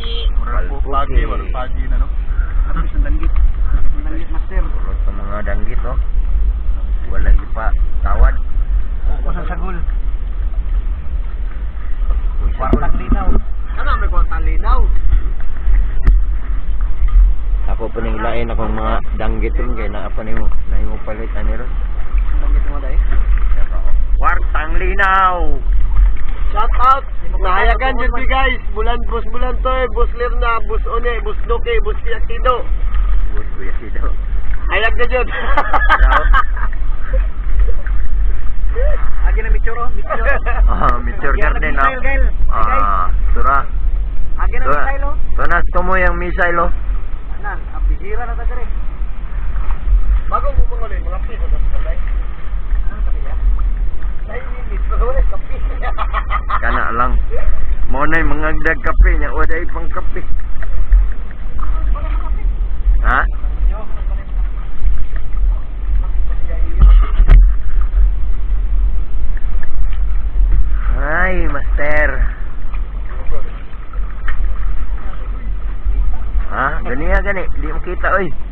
Bye, Cookie. Pagi, walang pagi na no. Tapos ang danggit. Ang danggit, master. Puro sa mga danggit, oh. Wala pa tawad. Ako sa sagol. Kwartang linaw. Ano, may kwartang linaw. Ako pa ning lain akong mga danggit ron kay naa pa nimo nahimo palit ani ron. Ang danggit mo dahil. Kwartang linaw. Shout out! Nahayagan yun di guys! Bulan, bus bulan to eh! Bus Lerna, bus One, bus Loke, bus Kiyakido! Bus kuya sido. Hayag na yun! Agi na Michoro, Michoro! Ah, Mr. Garden ah. Misail, Gail! Ah, tura. Agi na Tura. Misail oh! Tunas ko mo yung missile oh. Ana, ang bisira na tagare! Bago mo mga ulit, mga piso sa sabay. Ano sa kaya? Ay, kapi! Kana lang. Mo na yung mga dag kape niya o dahil pang kape. Ha? Ay, master. Ha? Gani ya gani. Di mo kita oy.